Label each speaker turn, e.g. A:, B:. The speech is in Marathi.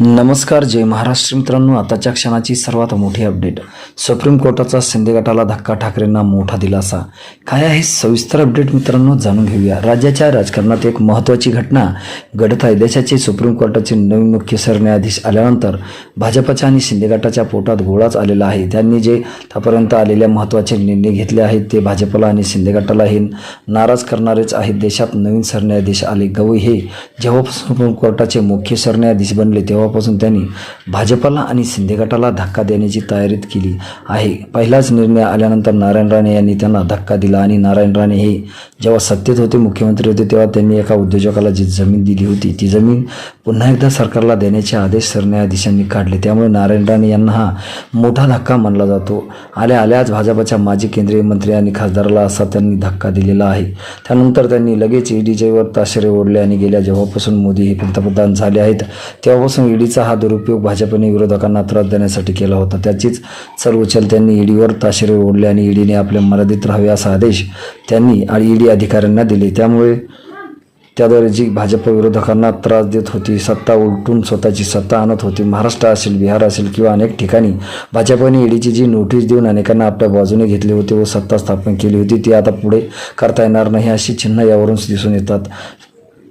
A: नमस्कार जय महाराष्ट्र मित्रांनो. आताच्या क्षणाची सर्वात मोठी अपडेट. सुप्रीम कोर्टाचा शिंदे गटाला धक्का ठाकरेंना मोठा दिलासा. काय आहे सविस्तर अपडेट मित्रांनो जाणून घेऊया. राज्याच्या राजकारणात एक महत्त्वाची घटना घडत आहे. देशाचे सुप्रीम कोर्टाचे नवीन मुख्य सरन्यायाधीश आल्यानंतर भाजपच्या आणि शिंदे गटाच्या पोटात गोळाच आलेला आहे. त्यांनी जे आतापर्यंत आलेल्या महत्त्वाचे निर्णय घेतले आहेत ते भाजपला आणि शिंदे गटालाही नाराज करणारेच आहेत. देशात नवीन सरन्यायाधीश आले गवई हे जेव्हा सुप्रीम कोर्टाचे मुख्य सरन्यायाधीश बनले तेव्हा तेव्हापासून त्यांनी भाजपाला आणि शिंदे गटाला धक्का देण्याची तयारीत केली आहे. पहिलाच निर्णय आल्यानंतर नारायण राणे यांनी त्यांना धक्का दिला आणि नारायण राणे हे जेव्हा सत्तेत होते मुख्यमंत्री होते तेव्हा त्यांनी एका उद्योजकाला जी जमीन दिली होती ती जमीन पुन्हा एकदा सरकारला देण्याचे आदेश सरन्यायाधीशांनी काढले. त्यामुळे नारायण राणे यांना हा मोठा धक्का मानला जातो. आल्या आल्याच भाजपच्या माजी केंद्रीय मंत्री आणि खासदाराला असा त्यांनी धक्का दिलेला आहे. त्यानंतर त्यांनी लगेच ईडीच्या ताशेरे ओढले आणि गेल्या जेव्हापासून मोदी हे पंतप्रधान झाले आहेत तेव्हापासून ईडीचा हा दुरुपयोग भाजपने विरोधकांना त्रास देण्यासाठी केला होता. त्याचीच चलउचल त्यांनी ईडीवर ताशेरे ओढले आणि ईडीने आपल्या मर्यादित राहावे असा आदेश त्यांनी ईडी अधिकाऱ्यांना दिले. त्यामुळे त्याद्वारे जी भाजप विरोधकांना त्रास देत होती सत्ता उलटून स्वतःची सत्ता आणत होती महाराष्ट्र असेल बिहार असेल किंवा अनेक ठिकाणी भाजपने ईडीची जी नोटीस देऊन अनेकांना आपल्या बाजूने घेतले होते व सत्ता स्थापन केली होती ती आता पुढे करता येणार नाही अशी चिन्ह यावरून दिसून येतात.